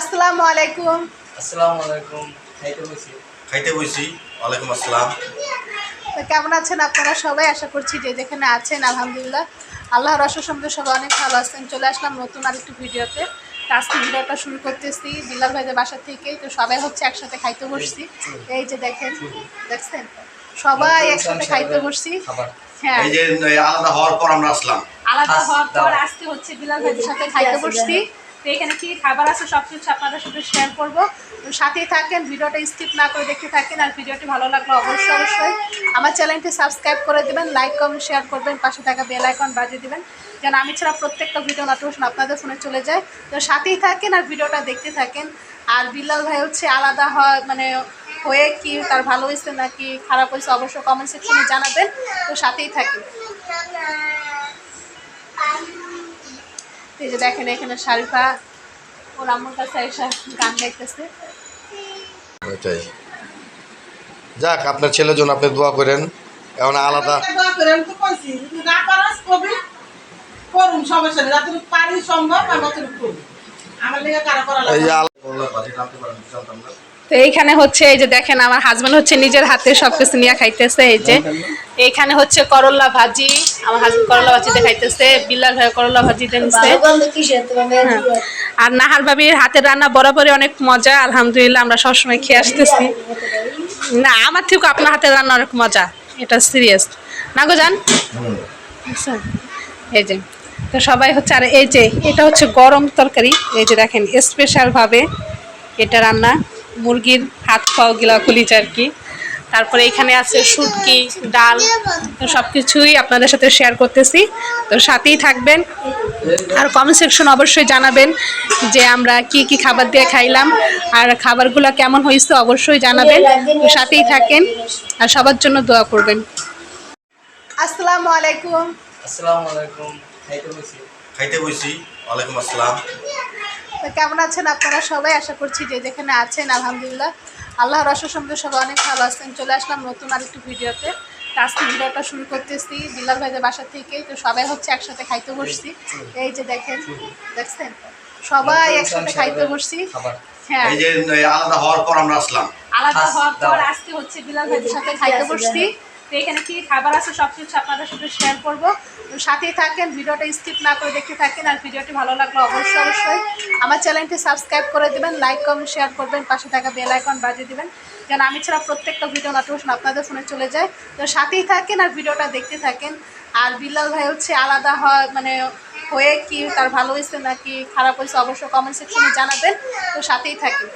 আসসালামু আলাইকুম। আসসালামু আলাইকুম খাইতে বসি? খাইতে বসি ওয়ালাইকুম আসসালাম। কেমন আছেন আপনারা সবাই? আশা করছি যে যেখানে আছেন আলহামদুলিল্লাহ। আল্লাহর রসের সম্বন্ধে সবাই অনেক ভালো আছেন। চলে আসলাম নতুন আরেকটি ভিডিওতে। আজকে ভিডিওটা শুরু করতেছি বিলাল ভাইদের বাসা থেকেই। তো সবাই হচ্ছে একসাথে খাইতে বসছি। এই যে দেখেন দেখছেন? সবাই একসাথে খাইতে বসছি। হ্যাঁ। এই যে আলাদা হওয়ার পর আমরা আসলাম। আলাদা হওয়ার পর আজকে হচ্ছে বিলাল ভাইদের সাথে খাইতে বসছি। তো এখানে কি খাবার আছে সব কিছু আপনাদের সাথে শেয়ার করব। সাথেই থাকেন, ভিডিওটা স্কিপ না করে দেখতে থাকেন, আর ভিডিওটি ভালো লাগলে অবশ্যই অবশ্যই আমার চ্যানেলটি সাবস্ক্রাইব করে দেবেন লাইক কমেন্ট শেয়ার করবেন, পাশে থাকা বেল আইকন বাজিয়ে দেবেন, যেন আমি ছাড়া প্রত্যেকটা ভিডিও নোটিফিকেশন আপনাদের ফোনে চলে যায়। তো সাথেই থাকেন আর ভিডিওটা দেখতে থাকেন। আর বিল্লাল ভাই হচ্ছে আলাদা হয় মানে হয়ে কি তার ভালো হয়েছে নাকি খারাপ হয়েছে অবশ্যই কমেন্ট সেকশনে জানাবেন। তো সাথেই থাকেন। এই যে দেখেন এখানে শারিফা ওর আম্মুর কাছে এসে গান গাইতেছে। ওইটাই। যাক আপনার ছেলের জন্য আপনি দোয়া করেন। এখন আলাদা দোয়া তো কইছি না পারাস কবি করুন সমস্যা নেই। যতটুকু পারি সম্ভব আমি ততটুকু করবি আমার লেগে কারা করা এই যে লাগবে আলাদা তো এইখানে হচ্ছে এই যে দেখেন আমার হাজবেন্ড হচ্ছে নিজের হাতে সব কিছু নিয়ে খাইতেছে এই যে। এইখানে হচ্ছে করলা ভাজি আমার হাজবেন্ড করলা ভাজিতে খাইতেছে বিল্লাল ভাই করলা ভাজিতে নিচ্ছে হ্যাঁ। আর নাহার ভাবির হাতের রান্না বরাবরই অনেক মজা আলহামদুলিল্লাহ আমরা সবসময় খেয়ে আসতেছি। না আমার থেকেও আপনার হাতের রান্না অনেক মজা এটা সিরিয়াস না গো জান? আচ্ছা, এই যে তো সবাই হচ্ছে আর এই যে এটা হচ্ছে গরম তরকারি এই যে দেখেন স্পেশালভাবে এটা রান্না মুরগির হাত পাও গিলা কুলিচ আর কি। তারপরে এখানে আছে শুটকি ডাল তো সব কিছুই আপনাদের সাথে শেয়ার করতেছি। তো সাথেই থাকবেন। আর কমেন্ট সেকশন অবশ্যই জানাবেন যে আমরা কি কি খাবার দিয়ে খাইলাম আর খাবারগুলো কেমন হয়েছে অবশ্যই জানাবেন। তো সাথেই থাকেন আর সবার জন্য দোয়া করবেন। আসসালামু আলাইকুম। আসসালামু আলাইকুম। খাইতে বসি। খাইতে বসি। ওয়ালাইকুম আসসালাম। তো কেমন আছেন আপনারা সবাই? আশা করছি যে যেখানে আছেন আলহামদুলিল্লাহ। আল্লাহর রসের সম্বন্ধে সবাই অনেক ভালো আছেন। চলে আসলাম নতুন আরেকটি ভিডিওতে। আজকে ভিডিওটা শুরু করতেছি বিলাল ভাইদের বাসা থেকেই। তো সবাই হচ্ছে একসাথে খাইতে বসছি। এই যে দেখেন দেখছেন? সবাই একসাথে খাইতে বসছি। হ্যাঁ। এই যে আলাদা হওয়ার পর আমরা আসলাম। আলাদা হওয়ার পর আজকে হচ্ছে বিলাল ভাইদের সাথে খাইতে বসছি। তো এখানে কী খাবার আছে সব কিছু আপনাদের সাথে শেয়ার করব। সাথেই থাকেন, ভিডিওটা স্কিপ না করে দেখতে থাকেন আর ভিডিওটি ভালো লাগলে অবশ্যই অবশ্যই আমার চ্যানেলটি সাবস্ক্রাইব করে দেবেন লাইক কমেন্ট শেয়ার করবেন, পাশে থাকা বেল আইকন বাজিয়ে দেবেন, যেন আমি ছাড়া প্রত্যেকটা ভিডিও নোটিফিকেশন আপনাদের ফোনে চলে যায়। তো সাথেই থাকেন আর ভিডিওটা দেখতে থাকেন। আর বিল্লাল ভাই হচ্ছে আলাদা হয় মানে হয়ে কি তার ভালো হয়েছে নাকি খারাপ হয়েছে অবশ্যই কমেন্ট সেকশনে জানাবেন। তো সাথেই থাকেন।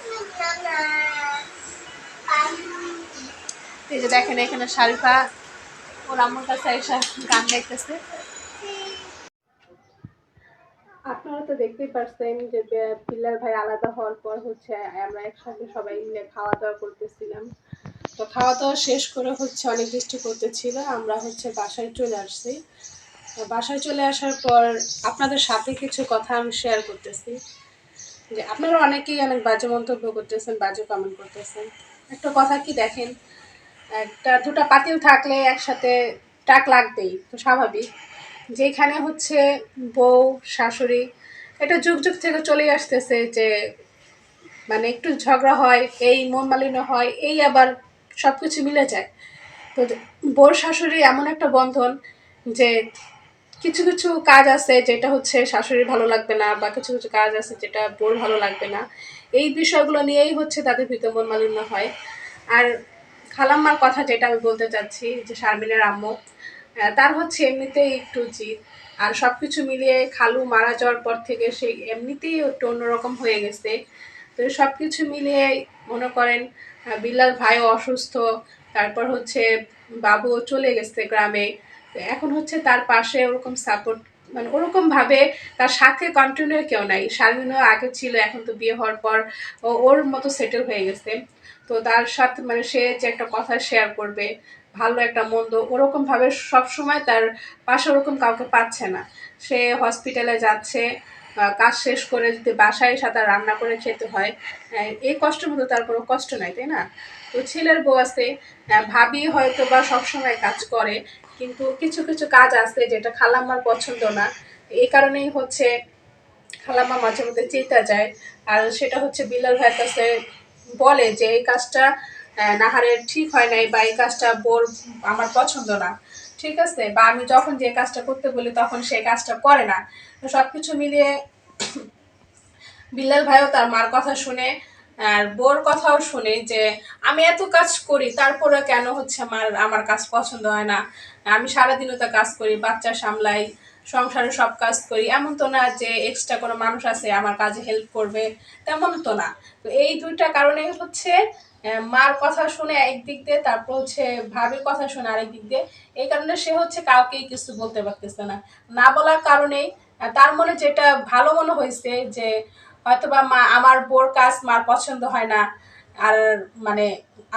এই যে দেখেন এখানে শারিফা ওর আম্মুর কাছে এসে গান গাইতেছে। আপনারা তো দেখতেই পারছেন যে পিল্লার ভাই আলাদা হওয়ার পর হচ্ছে আমরা একসাথে সবাই মিলে খাওয়া দাওয়া করতেছিলাম। তো খাওয়া দাওয়া শেষ করে হচ্ছে অনেক বৃষ্টি করতেছিল, আমরা হচ্ছে বাসায় চলে আসছি। বাসায় চলে আসার পর আপনাদের সাথে কিছু কথা আমি শেয়ার করতেছি। যে আপনারা অনেকেই অনেক বাজে মন্তব্য করতেছেন, বাজে কমেন্ট করতেছেন। একটা কথা কি দেখেন একটা, দুটো পাতিল থাকলে একসাথে টাক লাগবেই, তো স্বাভাবিক। যেখানে হচ্ছে বউ, শাশুড়ি, এটা যুগ যুগ থেকে চলে আসতেছে যে মানে একটু ঝগড়া হয়, এই মন মালিন্য হয়, এই আবার সব কিছু মিলে যায়। তো বউর শাশুড়ি এমন একটা বন্ধন যে, কিছু কিছু কাজ আছে যেটা হচ্ছে শাশুড়ির ভালো লাগবে না, বা কিছু কিছু কাজ আছে যেটা বোর ভালো লাগবে না। এই বিষয়গুলো নিয়েই হচ্ছে তাদের ভিতর মন মালিন্য হয়। আর খালাম্মার কথা যেটা আমি বলতে চাচ্ছি, যে শারমিনের আম্মু তার হচ্ছে এমনিতেই একটু জিদ। আর সব কিছু মিলিয়ে খালু মারা যাওয়ার পর থেকে সে এমনিতেই একটু অন্যরকম হয়ে গেছে। তো সব কিছু মিলিয়ে মনে করেন বিল্লাল ভাইও অসুস্থ, তারপর হচ্ছে বাবুও চলে গেছে গ্রামে। এখন হচ্ছে তার পাশে ওরকম সাপোর্ট মানে ওরকম ভাবে তার সাথে কন্টিনিউ কেউ নাই। শারমিনও আগে ছিল, এখন তো বিয়ে হওয়ার পর ওর মতো সেটেল হয়ে গেছে। তো তার সাথে মানে সে যে একটা কথা শেয়ার করবে, ভালো একটা মন্দ, ওরকম ভাবে সব সময় তার পাশে ওরকম কাউকে পাচ্ছে না। সে হসপিটালে যাচ্ছে কাজ শেষ করে যদি বাসায় তার রান্না করে খেতে হয় এই কষ্টের মতো তার কোনো কষ্ট নাই, তাই না? তো ছেলের বউ আছে ভাবি হয়তো বা সবসময় কাজ করে কিন্তু কিছু কিছু কাজ আছে যেটা খালাম্মার পছন্দ না। এই কারণেই হচ্ছে খালাম্মা মাঝে মধ্যে চেতা যায়। আর সেটা হচ্ছে বিল্লাল ভাইয়ের কাছে বলে যে, এই কাজটা নাহারের ঠিক হয় নাই বা এই কাজটা বোর আমার পছন্দ না। ঠিক আছে? বা আমি যখন যে কাজটা করতে বলি তখন সেই কাজটা করে না। সব কিছু মিলিয়ে বিল্লাল ভাইও তার মার কথা শুনে আর বোর কথাও শুনে যে, আমি এত কাজ করি, তারপরে কেন হচ্ছে আমার আমার কাজ পছন্দ হয় না? আমি সারাদিনও তো কাজ করি, বাচ্চা সামলাই, সংসারে সব কাজ করি। এমন তো না যে এক্সট্রা কোনো মানুষ আছে, আমার কাজে হেল্প করবে, তেমন তো না। তো এই দুইটা কারণে হচ্ছে মার কথা শুনে একদিক দিয়ে, তারপর হচ্ছে ভাবির কথা শুনে আরেক দিক দিয়ে, এই কারণে সে হচ্ছে কাউকেই কিছু বলতে পারতেছে না। না বলার কারণেই, তার মনে যেটা ভালো মনে হয়েছে যে হয়তোবা মা আমার বোর কাজ মার পছন্দ হয় না। আর মানে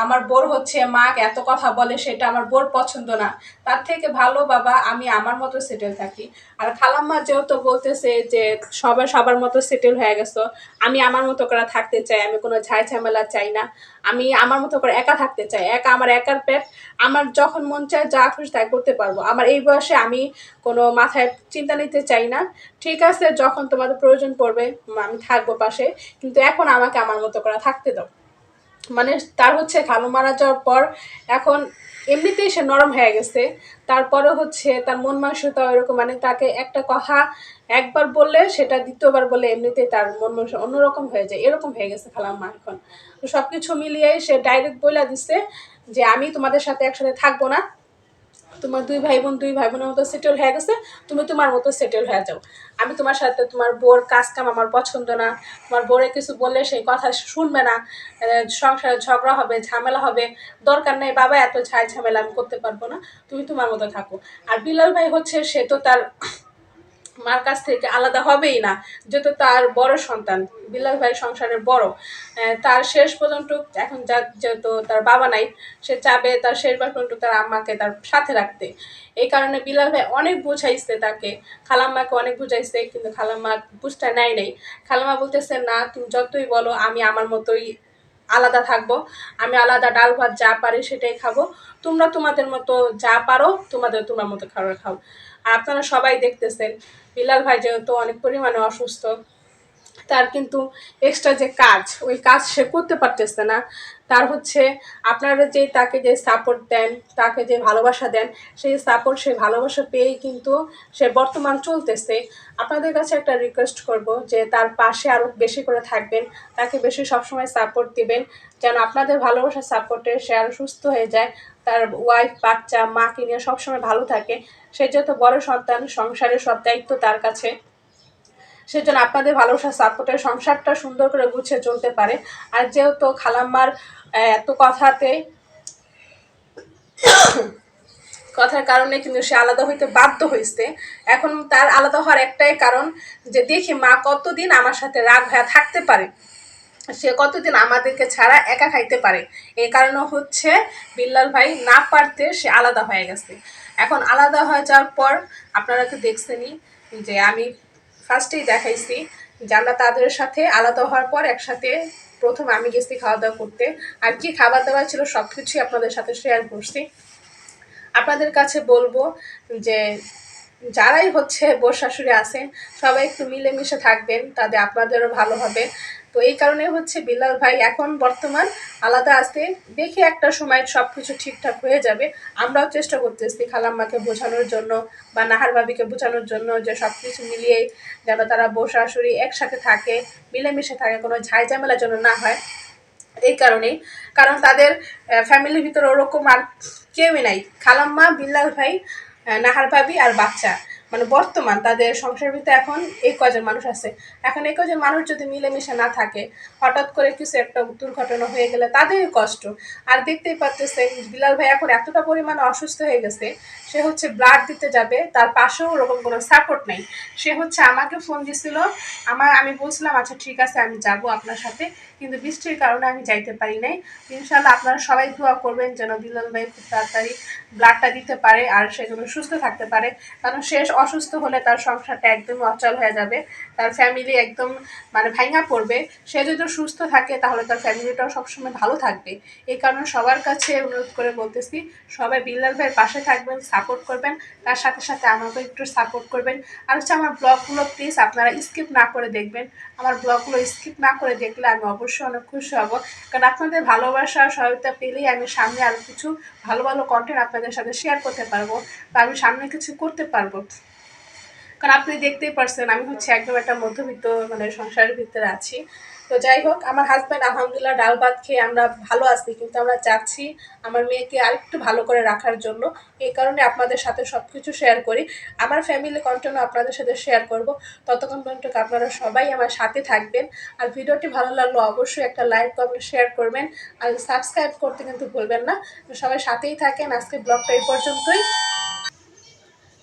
আমার বোর হচ্ছে, মা এত কথা বলে সেটা আমার বোর পছন্দ না। তার থেকে ভালো বাবা, আমি আমার মতো সেটেল থাকি। আর খালাম্মা যেহেতু বলতেছে যে সবাই সবার মতো সেটেল হয়ে গেছো, আমি আমার মতো করে থাকতে চাই, আমি কোনো ঝাই ঝামেলা চাই না। আমি আমার মতো করে একা থাকতে চাই, একা আমার একার পেট, আমার যখন মন চায় যা খুশি তাই করতে পারব। আমার এই বয়সে আমি কোনো মাথায় চিন্তা নিতে চাই না। ঠিক আছে, যখন তোমাদের প্রয়োজন পড়বে, আমি থাকব পাশে, কিন্তু এখন আমাকে আমার মতো করে থাকতে দাও। মানে তার হচ্ছে খালু মারা যাওয়ার পর এখন এমনিতেই সে নরম হয়ে গেছে। তারপরে হচ্ছে তার মন মানসিকতা এরকম মানে তাকে একটা কথা একবার বললে সেটা দ্বিতীয়বার বলে এমনিতেই তার মন মাংস অন্যরকম হয়ে যায়। এরকম হয়ে গেছে খালাম্মা এখন। তো সব কিছু মিলিয়ে সে ডাইরেক্ট বইলা দিচ্ছে যে আমি তোমাদের সাথে একসাথে থাকব না। তোমার দুই ভাই বোন দুই ভাই বোনের মতো সেটেল হয়ে গেছে, তুমি তোমার মতো সেটেল হয়ে যাও। আমি তোমার সাথে তোমার বোর কাজ কাম আমার পছন্দ না। তোমার বোরে কিছু বললে সেই কথা শুনবে না। সংসারে ঝগড়া হবে, ঝামেলা হবে, দরকার নেই, বাবা এত ঝাই ঝামেলা আমি করতে পারব না। তুমি তোমার মতো থাকো। আর বিলাল ভাই হচ্ছে, সে তো তার মার কাছ থেকে আলাদা হবেই না, যেহেতু তার বড় সন্তান বিলাল ভাই সংসারের বড়। তার শেষ পর্যন্ত, এখন যা যেহেতু তার বাবা নাই, সে চাবে তার শেষবার পর্যন্ত তার আম্মাকে তার সাথে রাখতে। এই কারণে বিলাল ভাই অনেক বুঝাইছে তাকে। খালাম্মাকে অনেক বুঝাইছে, কিন্তু খালাম্মা বুঝটা নেয় নাই। খালাম্মা বলতেছে, না, তুমি যতই বলো, আমি আমার মতোই আলাদা থাকব। আমি আলাদা ডাল ভাত যা পারি সেটাই খাব। তোমরা তোমাদের মতো যা পারো, তোমাদের তোমার মতো খাবার খাও। আপনারা সবাই দেখতেছেন। বিলাল ভাই যেহেতু অনেক পরিমাণে অসুস্থ, তার কিন্তু এক্সট্রা যে কাজ, ওই কাজ সে করতে পারতেছে না। তার হচ্ছে আপনারা যে তাকে যে সাপোর্ট দেন, তাকে যে ভালোবাসা দেন, সেই সাপোর্ট সেই ভালোবাসা পেয়েই কিন্তু সে বর্তমান চলতেছে। আপনাদের কাছে একটা রিকোয়েস্ট করব যে তার পাশে আরও বেশি করে থাকবেন, তাকে বেশি সবসময় সাপোর্ট দিবেন, যেন আপনাদের ভালোবাসার সাপোর্টে সে আরও সুস্থ হয়ে যায়। তার ওয়াইফ বাচ্চা, মাকে নিয়ে সবসময় ভালো থাকে। সে যেহেতু বড় সন্তান, সংসারের সব দায়িত্ব তার কাছে। সেজন্য আপনাদের ভালোবাসা সাপোর্টে সংসারটা সুন্দর করে গুছিয়ে চলতে পারে। আর যেহেতু খালাম্মার এত কথাতে, কথার কারণে কিন্তু সে আলাদা হইতে বাধ্য হয়েছে এখন তার আলাদা হওয়ার একটাই কারণ যে, দেখি মা কতদিন আমার সাথে রাগ হয়ে থাকতে পারে। সে কতদিন আমাদেরকে ছাড়া একা খাইতে পারে? এই কারণে হচ্ছে বিল্লাল ভাই না পারতে সে আলাদা হয়ে গেছে। এখন আলাদা হয়ে যাওয়ার পর আপনারা তো দেখছেনই যে আমি ফার্স্টেই দেখাইছি যে আমরা তাদের সাথে আলাদা হওয়ার পর একসাথে প্রথম আমি গেছি খাওয়া দাওয়া করতে। আর কি খাবার দাবার ছিল সব কিছুই আপনাদের সাথে শেয়ার করছি। আপনাদের কাছে বলব যে যারাই হচ্ছে বোর শাশুড়ি আছেন, সবাই একটু মিলেমিশে থাকবেন তাদের আপনাদেরও ভালো হবে। তো এই কারণে হচ্ছে বিলাল ভাই এখন বর্তমান আলাদা আছে দেখি একটা সময় সব কিছু ঠিকঠাক হয়ে যাবে। আমরাও চেষ্টা করতেছি খালাম্মাকে বোঝানোর জন্য বা নাহার ভাবিকে বোঝানোর জন্য যে সব কিছু মিলিয়ে যেন তারা বউ একসাথে থাকে, মিলেমিশে থাকে, কোনো ঝাই ঝামেলা যেন না হয়। এই কারণেই, কারণ তাদের ফ্যামিলির ভিতরে ওরকম আর কেউই নাই। খালাম্মা, বিল্লাল ভাই নাহার ভাবি আর বাচ্চা। মানে বর্তমান তাদের সংসারের ভিতরে এখন এই কজন মানুষ আছে। এখন এই কজন মানুষ যদি মিলেমিশে না থাকে, হঠাৎ করে কিছু একটা দুর্ঘটনা হয়ে গেলে তাদেরই কষ্ট। আর দেখতেই পাচ্ছেন বিলাল ভাই এখন এতটা পরিমাণে অসুস্থ হয়ে গেছে, সে হচ্ছে ব্লাড দিতে যাবে, তার পাশেও ওরকম কোনো সাপোর্ট নেই। সে হচ্ছে আমাকে ফোন দিছিল, আমার আমি বলছিলাম আচ্ছা ঠিক আছে, আমি যাব আপনার সাথে। কিন্তু বৃষ্টির কারণে আমি যাইতে পারি নাই। ইনশাল্লাহ আপনারা সবাই দোয়া করবেন যেন বিলাল ভাই খুব তাড়াতাড়ি ব্লাডটা দিতে পারে আর সে যেন সুস্থ থাকতে পারে। কারণ শেষ অসুস্থ হলে তার সংসারটা একদম অচল হয়ে যাবে। তার ফ্যামিলি একদম মানে ভাঙা পড়বে। সে যদি সুস্থ থাকে, তাহলে তার ফ্যামিলিটাও সবসময় ভালো থাকবে। এই কারণে সবার কাছে অনুরোধ করে বলতেছি, সবাই বিল্লাল ভাইয়ের পাশে থাকবেন সাপোর্ট করবেন। তার সাথে সাথে আমাকে একটু সাপোর্ট করবেন। আর হচ্ছে আমার ব্লগগুলো প্লিজ আপনারা স্কিপ না করে দেখবেন। আমার ব্লগগুলো স্কিপ না করে দেখলে আমি অবশ্যই অনেক খুশি হব। কারণ আপনাদের ভালোবাসা, সহায়তা পেলেই আমি সামনে আরও কিছু ভালো ভালো কন্টেন্ট আপনাদের সাথে শেয়ার করতে পারব বা আমি সামনে কিছু করতে পারব। কারণ আপনি দেখতেই পারছেন, আমি হচ্ছে একদম একটা মধ্যবিত্ত মানে সংসারের ভিতরে আছি। তো যাই হোক, আমার হাজব্যান্ড আলহামদুলিল্লাহ ডাল ভাত খেয়ে আমরা ভালো আছি, কিন্তু আমরা চাচ্ছি আমার মেয়েকে আরেকটু ভালো করে রাখার জন্য। এই কারণে আপনাদের সাথে সব কিছু শেয়ার করি। আমার ফ্যামিলি কন্টেন্টও আপনাদের সাথে শেয়ার করব। ততক্ষণ পর্যন্ত আপনারা সবাই আমার সাথে থাকবেন। আর ভিডিওটি ভালো লাগল অবশ্যই একটা লাইক কমেন্ট শেয়ার করবেন। আর সাবস্ক্রাইব করতে কিন্তু ভুলবেন না। সবাই সাথেই থাকেন। আজকে ব্লগটা এই পর্যন্তই।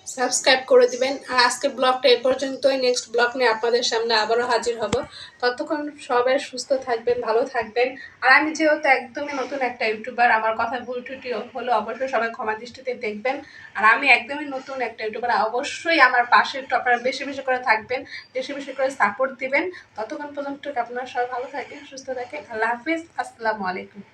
সাবস্ক্রাইব করে দিবেন। আর আজকের ব্লগটা এই পর্যন্তই। নেক্সট ব্লগ নিয়ে আপনাদের সামনে আবারও হাজির হব। ততক্ষণ সবাই সুস্থ থাকবেন, ভালো থাকবেন। আর আমি যেহেতু একদমই নতুন একটা ইউটিউবার, আমার কথা ভুল ত্রুটি হলে অবশ্যই সবাই ক্ষমা দৃষ্টিতে দেখবেন। আর আমি একদমই নতুন একটা ইউটিউবার, অবশ্যই আমার পাশে একটু আপনারা বেশি বেশি করে থাকবেন, বেশি বেশি করে সাপোর্ট দিবেন। ততক্ষণ পর্যন্ত আপনারা সবাই ভালো থাকেন, সুস্থ থাকেন। আল্লাহ হাফিজ। আসসালামু আলাইকুম।